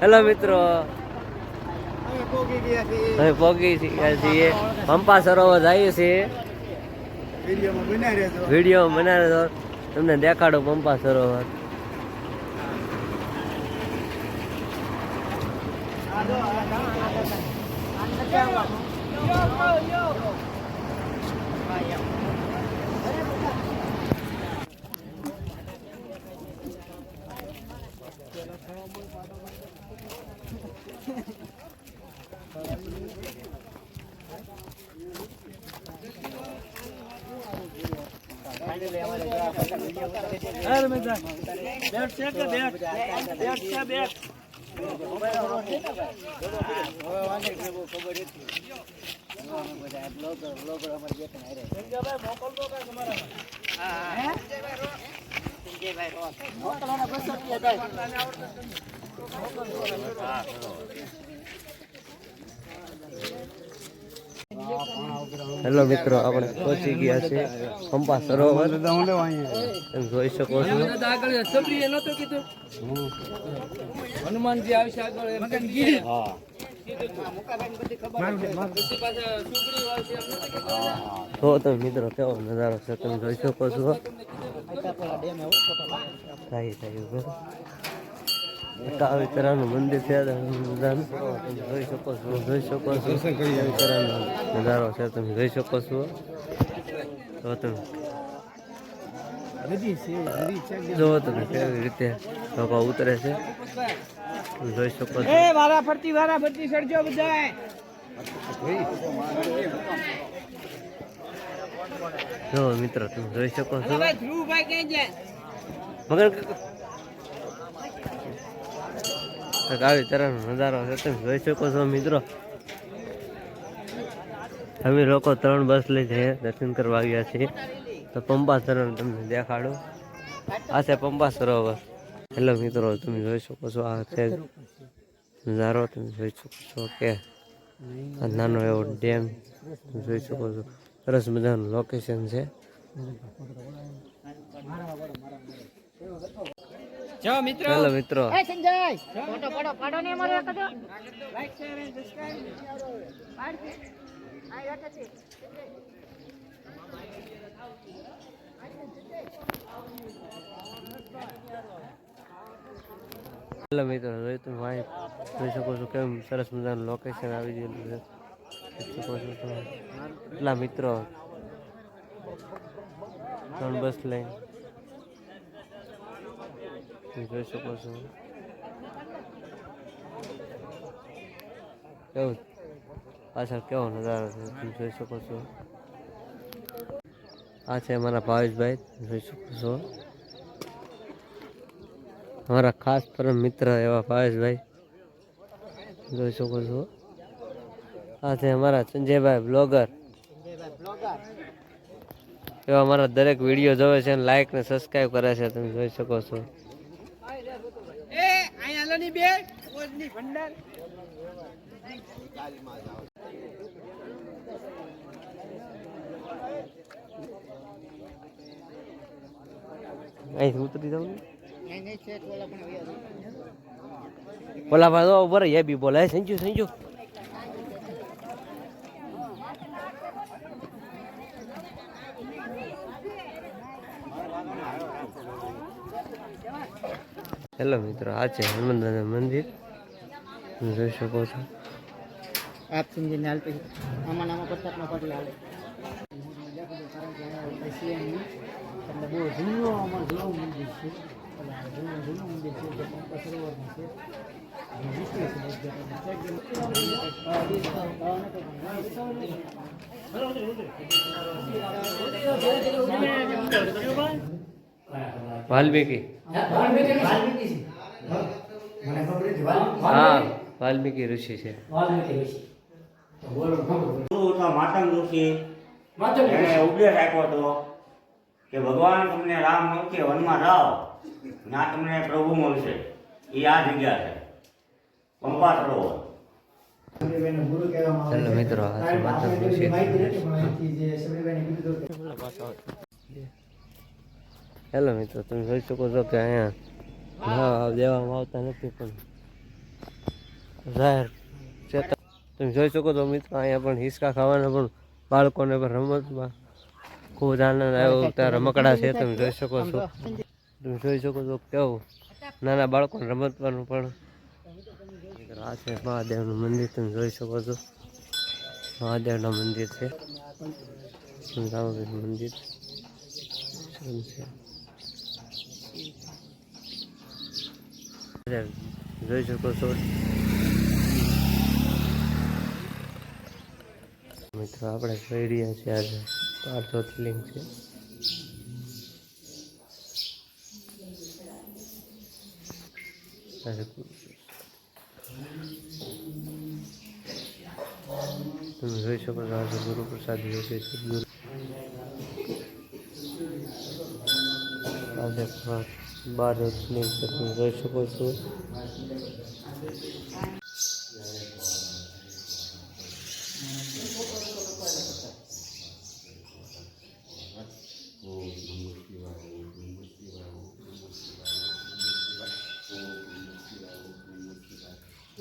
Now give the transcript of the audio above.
Hello મિત્રો. હવે પોગી ગયા પંપા સરોવર જઈએ છીએ વીડિયો બનાવે તો તમને દેખાડો Pampa Sarovar Her meden. Derse de der. Derse der. Hello મિત્રો આપણે પહોંચી ગયા છે પંપા સરોવર. તમે જોઈ શકો છો. હનુમાનજી આવશે આગળ. હા. તો તમે મિત્રો કેવો નજારો છે? તમે જોઈ શકો છો. થાય થયું કાવી તરાનું મંદિર છે, તમે જોઈ શકો છો, જોઈ શકો છો. કાવિતરાનો નજારો છે, તમે જોઈ શકો છો. તો તમે. જો તમે કેવી રીતે લોકો ઉતરે છે. જોઈ શકો છો. એ વારા ફરતી વારા ફરતી સડજો બધા જો મિત્રો તમે જોઈ શકો છો. મગર આવી તરહનો નજારો છે તમે જોઈ શકો છો મિત્રો. અમે લોકો ત્રણ બસ લઈ જઈએ દર્શન કરવા આવ્યા છીએ. તો પંપા સરોવર તમને દેખાડું. આ છે પંપા સરોવર હેલો મિત્રો તમે જોઈ શકો છો આ તે નજારો તમે જોઈ શકો છો કે આ નાનો એવો ડેમ તમે જોઈ શકો છો. સરસ મજાનું લોકેશન છે. જો મિત્રો. હેલો મિત્રો. ફોટો પાડો પાડો ને અમારે આ કદો લાઈક શેર અને સબસ્ક્રાઇબ હેલો મિત્રો જોઈ તમે વાંહે જોઈ શકો છો કેમ સરસ મજાનું લોકેશન આવી ગયેલું છે. શકો એટલા મિત્રો, ત્રણ બસ લઈને જોઈ શકો છો. કેવું? પાછળ કેવો નજારો છે, તમે જોઈ શકો છો. આ છે અમારા ભાવેશભાઈ, જોઈ શકો છો. અમારા ખાસ પરમ મિત્ર એવા ભાવેશભાઈ. જોઈ શકો છો. આ છે અમારા સંજયભાઈ બ્લોગર. એવા અમારા દરેક વીડિયો જોવે છે અને લાઈક ને સબસ્ક્રાઈબ કરે છે તમે જોઈ શકો છો. અહીંથી ઉતરી જાઉં બોલા ભાઈ, તો બરે એ બી બોલાય. સંજુ સંજુ. હેલો મિત્રો, આ છે હનુમાન મંદિર. જોઈ શકો છો. આપ સમજી ને હાલતી આમાં નામાં પ્રતાપ નો પાટીલ હાલે. એટલે બહુ જૂનું અમારું જૂનું મંદિર છે. વાલ્મીકી. ઋષિ છે. માતંગ ઋષિ એને ઉપદેશ આપ્યો હતો કે ભગવાન તમને રામ મળશે વનમાં જાઓ ના તમને પ્રભુ મળશે. એ આ જગ્યા છે. પંપા સરોવર ચાલો મિત્રો, હેલો મિત્રો તમે જોઈ શકો છો કે અહીંયા દેવામાં આવતા નથી પણ જાહેર તમે જોઈ શકો છો મિત્રો અહીંયા પણ હિસકા ખાવાના પણ બાળકોને પણ રમતમાં ખૂબ આનંદ આવ્યો. ત્યાં રમકડા છે તમે જોઈ શકો છો. તમે જોઈ શકો છો કેવું નાના બાળકોને રમતવાનું પણ આ છે મહાદેવનું મંદિર તમે જોઈ શકો છો. મહાદેવના મંદિર છે. મંદિર. છે? જોઈ શકો છો. મિત્રો, આપણે જોઈ રહ્યા છીએ આજે બાર જ્યોતિર્લિંગ છે. તમે જોઈ શકો છો આજે ગુરુ પ્રસાદ યોગે છે ગુરુ આજે બાર શકો છે